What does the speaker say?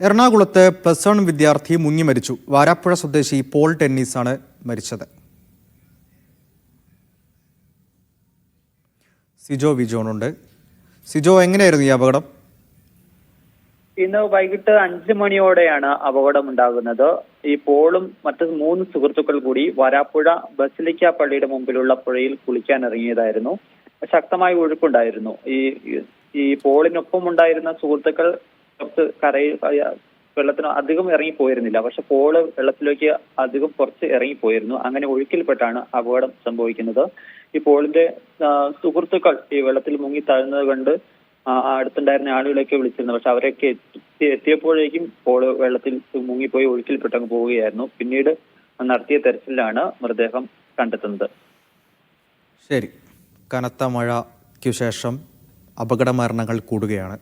എറണാകുളത്ത് plus one വിദ്യാർത്ഥി മുങ്ങി മരിച്ചു വാരാപ്പുഴ സ്വദേശി പോൾ ടെന്നീസാണ് മരിച്ചത്. സിജോ വിജോണുണ്ട്. സിജോ എങ്ങനെയായിരുന്നു ഈ അപകടം? ഇന്ന് വൈകിട്ട് അഞ്ചു മണിയോടെയാണ് അപകടം ഉണ്ടാകുന്നത് ഈ പോളും മറ്റ് മൂന്ന് സുഹൃത്തുക്കൾ കൂടി വരാപ്പുഴ ബസിലിക്ക പള്ളിയുടെ മുമ്പിലുള്ള പുഴയിൽ കുളിക്കാൻ ഇറങ്ങിയതായിരുന്നു ശക്തമായ ഒഴുക്കുണ്ടായിരുന്നു. ഈ ഈ പോളിനൊപ്പം ഉണ്ടായിരുന്ന സുഹൃത്തുക്കൾ കുറച്ച് കരയിൽ വെള്ളത്തിന് അധികം ഇറങ്ങിപ്പോയിരുന്നില്ല. പക്ഷെ പോൾ വെള്ളത്തിലേക്ക് അധികം കുറച്ച് ഇറങ്ങിപ്പോയിരുന്നു. അങ്ങനെ ഒഴുക്കിൽപ്പെട്ടാണ് അപകടം സംഭവിക്കുന്നത്. ഈ പോളിന്റെ സുഹൃത്തുക്കൾ ഈ വെള്ളത്തിൽ മുങ്ങി താഴ്ന്നത് കണ്ട് അടുത്തുണ്ടായിരുന്ന ആളുകളെയൊക്കെ വിളിച്ചിരുന്നു. പക്ഷെ അവരൊക്കെ എത്തി എത്തിയപ്പോഴേക്കും പോൾ വെള്ളത്തിൽ മുങ്ങിപ്പോയി ഒഴുക്കിൽപ്പെട്ടങ്ങ് പോവുകയായിരുന്നു. പിന്നീട് നടത്തിയ തെരച്ചിലാണ് മൃതദേഹം കണ്ടെത്തുന്നത്. ശരി. കനത്ത മഴയ്ക്കു ശേഷം അപകട മരണങ്ങൾ കൂടുകയാണ്.